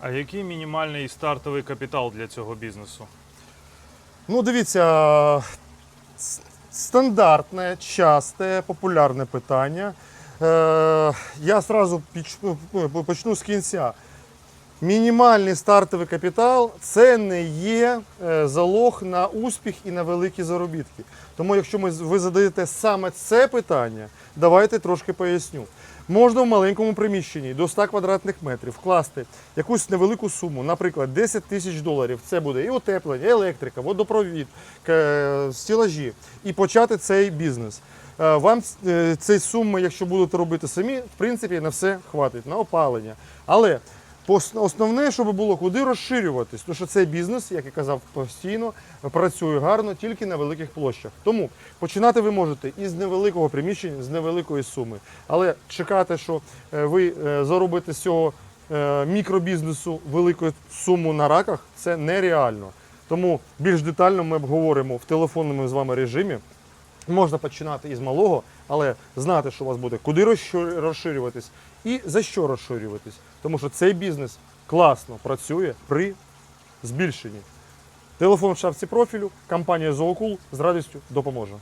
А який мінімальний стартовий капітал для цього бізнесу? Ну, дивіться, стандартне, часте, популярне питання. Е, я одразу почну з кінця. Мінімальний стартовий капітал це не є е, залог на успіх і на великі заробітки. Тому, якщо ви задаєте саме це питання, давайте трошки поясню. Можна в маленькому приміщенні до 100 квадратних метрів вкласти якусь невелику суму, наприклад, 10 тисяч доларів. Це буде і утеплення, і електрика, водопровід, стілажі, і почати цей бізнес. Е, Вам е, цієї суми, якщо будете робити самі, в принципі, на все хватить, на опалення. Але основне, щоб було куди розширюватись, тому що цей бізнес, як я казав, постійно працює гарно тільки на великих площах. Тому починати ви можете із невеликого приміщення, з невеликої суми. Але чекати, що е, ви е, заробите з цього е, мікробізнесу велику суму на раках, це нереально. Тому більш детально ми обговоримо в телефонному з вами режимі. Можна починати із малого, але знати, що у вас буде, куди розширюватись і за що розширюватись. Тому що цей бізнес класно працює при збільшенні. Телефон в шапці профілю, компанія Зоокул з радістю допоможе.